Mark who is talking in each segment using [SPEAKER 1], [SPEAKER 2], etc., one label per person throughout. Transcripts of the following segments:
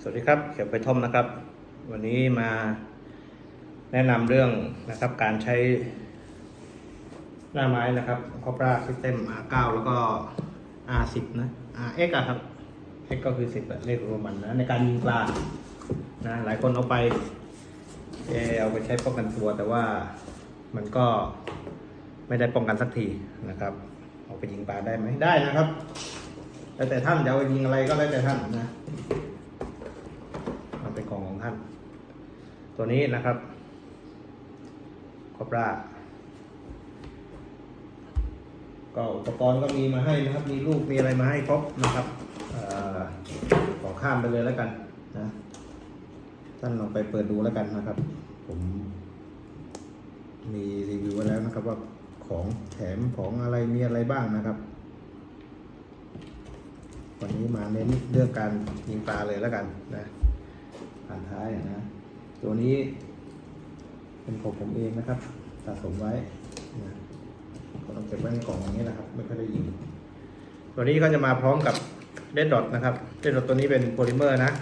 [SPEAKER 1] สวัสดีครับเขียวไปท่อมนะครับ วันนี้มาแนะนำเรื่องนะครับการใช้หน้าไม้นะครับ Cobra System R9 แล้วก็ R10 นะ RX อะครับ X ก็คือ 10เลขรวมมันนะในการยิงปลานะหลายคนเอาไปเออเอาไปใช้ป้องกันตัว แต่ว่ามันก็ไม่ได้ป้องกันสักทีนะครับ เอาไปยิงปลาได้ไหมได้นะครับแล้วแต่ท่านจะเอาไปยิงอะไรก็แล้วแต่ท่านนะ มันเป็นของของท่าน ตัวนี้นะครับคอปราก็อุปกรณ์ก็มีมาให้นะครับ มีลูกมีอะไรมาให้ครบนะครับเออขอข้ามไปเลยแล้วกันนะท่านลองไปเปิดดูแล้วกันนะครับ ผมมีรีวิวไว้แล้วนะครับว่าของแถมของอะไรมีอะไรบ้างนะครับ วันนี้มาเน้นเรื่องการยิงปลาเลยแล้วกันนะผ่านท้ายนะ ตัวนี้ เป็นของผมเองนะครับสะสมไว้นะก็ต้องเก็บไว้ในกล่องอย่างนี้นะครับ ไม่ค่อยได้ยิงตัวนี้ก็จะมาพร้อมกับเ d ดดอทนะครับเ d ดดอทตัวนี้เป็นโพลิเมอร์นะ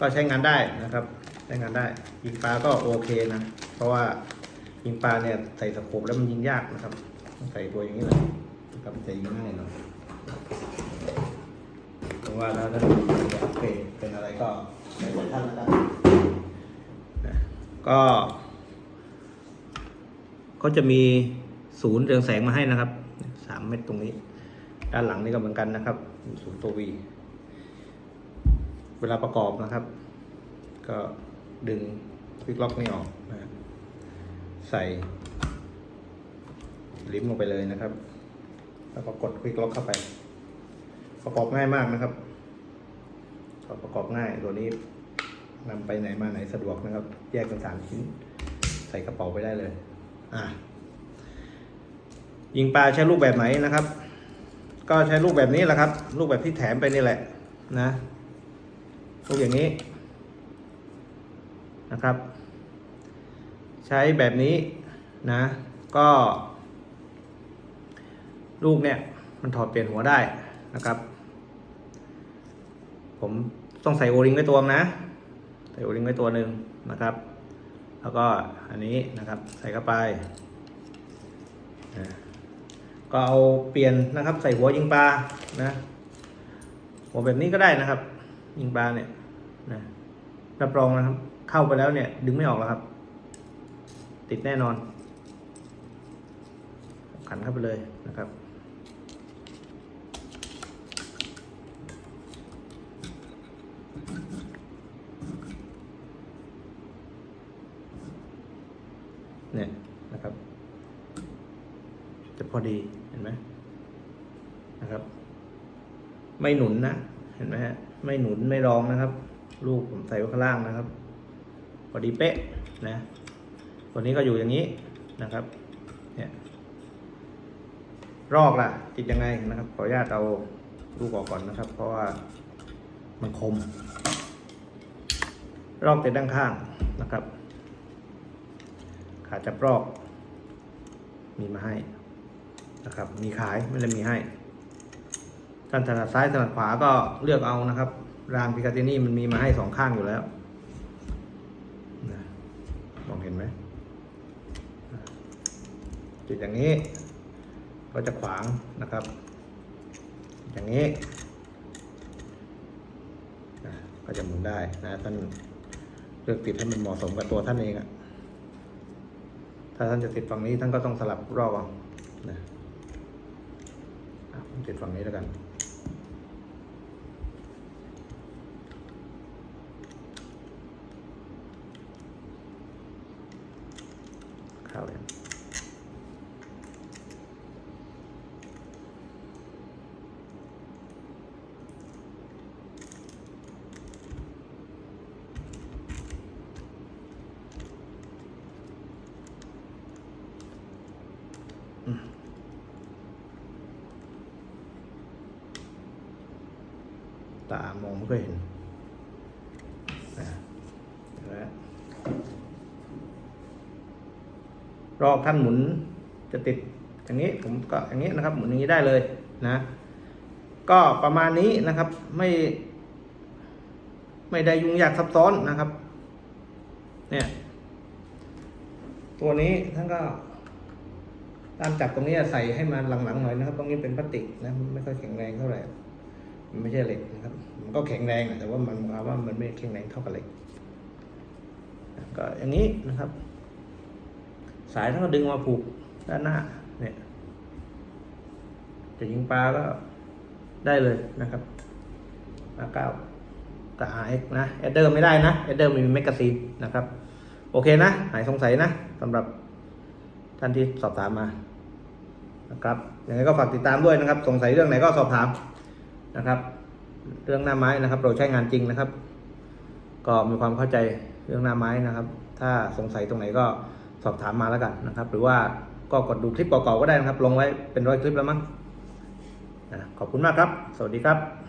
[SPEAKER 1] ก็ใช้งานได้นะครับ ใช้งานได้ ยิงปลาก็โอเคนะ เพราะว่ายิงปลาเนี่ยใส่สโคปแล้วมันยิงยากนะครับ ใส่ตัวอย่างนี้เลยนะครับจะยิงง่ายหน่อยเพราะว่าถ้าท่านอยากเปย์เป็นอะไรก็ใส่ของท่านแล้วกันนะ ก็ ก็จะมีศูนย์เรืองแสงมาให้นะครับสามเม็ดตรงนี้ ด้านหลังนี่ก็เหมือนกันนะครับ ศูนย์ตัววีเวลาประกอบนะครับ ก็ดึงควิกล็อกนี่ออกนะใส่ลิมลงไปเลยนะครับ แล้วก็กดควิกล็อกเข้าไป ประกอบง่ายมากนะครับประกอบง่ายตัวนี้ นำไปไหนมาไหนสะดวกนะครับ แยกเป็นสามชิ้น ใส่กระเป๋าไปได้เลย อะ ยิงปลาใช้ลูกแบบไหนนะครับ ก็ใช้ลูกแบบนี้แหละครับ ลูกแบบที่แถมไปนี่แหละ นะลูกอย่างนี้นะครับ ใช้แบบนี้นะ ก็ ลูกเนี่ยมันถอดเปลี่ยนหัวได้นะครับ ผมต้องใส่โอริงไว้ตัวนะ โอริงไว้ตัวหนึ่งนะครับ แล้วก็อันนี้นะครับใส่เข้าไปก็เอาเปลี่ยนนะครับ ใส่หัวยิงปลานะหัวแบบนี้ก็ได้นะครับ ยิงปลาเนี่ยนะรับรองนะครับ เข้าไปแล้วเนี่ย ดึงไม่ออกแล้วครับ ติดแน่นอนขันเข้าไปเลยนะครับ เนี่ยนะครับ จะพ อดีเห็นไหมนะครับ ไม่หนุนนะเห็นไหมฮะไม่หนุนไม่รองนะครับ ลูกผมใส่ไว้ข้างล่างนะครับพอดีเป๊ะนะตัวนี้ก็อยู่อย่างนี้นะครับเนี่ยรอกล่ะ ติดยังไงนะครับ ขออนุญาตเอาลูกออกก่อนนะครับ เพราะว่ามันคม รอกติดด้านข้างนะครับ ขาจับรอกมีมาให้ นะครับ มีขายไม่ได้มีให้ท่านถนัดซ้ายถนัดขวาก็เลือกเอานะครับ รางพิกาตินี่มันมีมาให้สองข้างอยู่แล้วนะมองเห็นไหมจุดอย่างนี้ ก็จะขวางนะครับ อย่างนี้ก็จะหมุนได้นะท่านเลือกติดให้มันเหมาะสมกับตัวท่านเองอะถ้าท่านจะติดฝั่งนี้ท่านก็ต้องสลับรอบเอานะ ติดฝั่งนี้แล้วกัน ข้าเลย ตามองไม่ค่อยเห็นนะรอบท่านหมุนจะติดอย่างนี้ผมก็อย่างนี้นะครับ หมุนอย่างนี้ได้เลยนะ ก็ประมาณนี้นะครับไม่ ไม่ได้ยุ่งยากซับซ้อนนะครับ เนี่ย ตัวนี้ท่านก็ ตามจับตรงนี้ใส่ให้มันหลังๆหน่อยนะครับ ตรงนี้เป็นพลาสติกนะไม่ค่อยแข็งแรงเท่าไหร่ มันไม่ใช่เหล็กนะครับ มันก็แข็งแรงแต่ว่ามันเอาว่ามันไม่แข็งแรงเท่ากับเหล็ก ก็อย่างนี้นะครับ สายท่านก็ดึงมาผูกด้านหน้าเนี่ยจะยิงปลาก็ได้เลยนะครับปลาเก้ากับ RX นะแอดเดอร์ไม่ได้นะแอดเดอร์มีแมกกาซีนนะครับ โอเคนะ หายสงสัยนะสำหรับท่านที่สอบถามมานะครับอยังไงก็ฝากติดตามด้วยนะครับ สงสัยเรื่องไหนก็สอบถาม นะครับ เรื่องหน้าไม้นะครับ เราใช้งานจริงนะครับ ก็มีความเข้าใจเรื่องหน้าไม้นะครับ ถ้าสงสัยตรงไหนก็สอบถามมาแล้วกันนะครับ หรือว่าก็กดดูคลิปเก่าๆก็ได้นะครับ ลงไว้เป็นร้อยคลิปแล้วมั้งอะขอบคุณมากครับ สวัสดีครับ